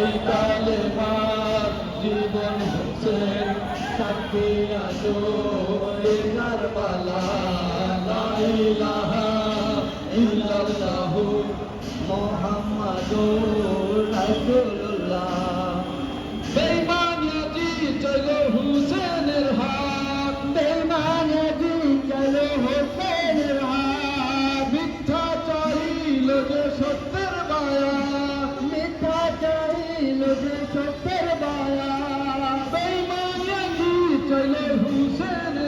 এই কালে জীবন হচ্ছে সাক্ষী আসো কারবালা লাইলাহা ইল্লাল্লাহু মোহাম্মদুর রাসূল। চাইল যে সত্যের মায়া বেঈমানিয়াজি চলো হুসেনের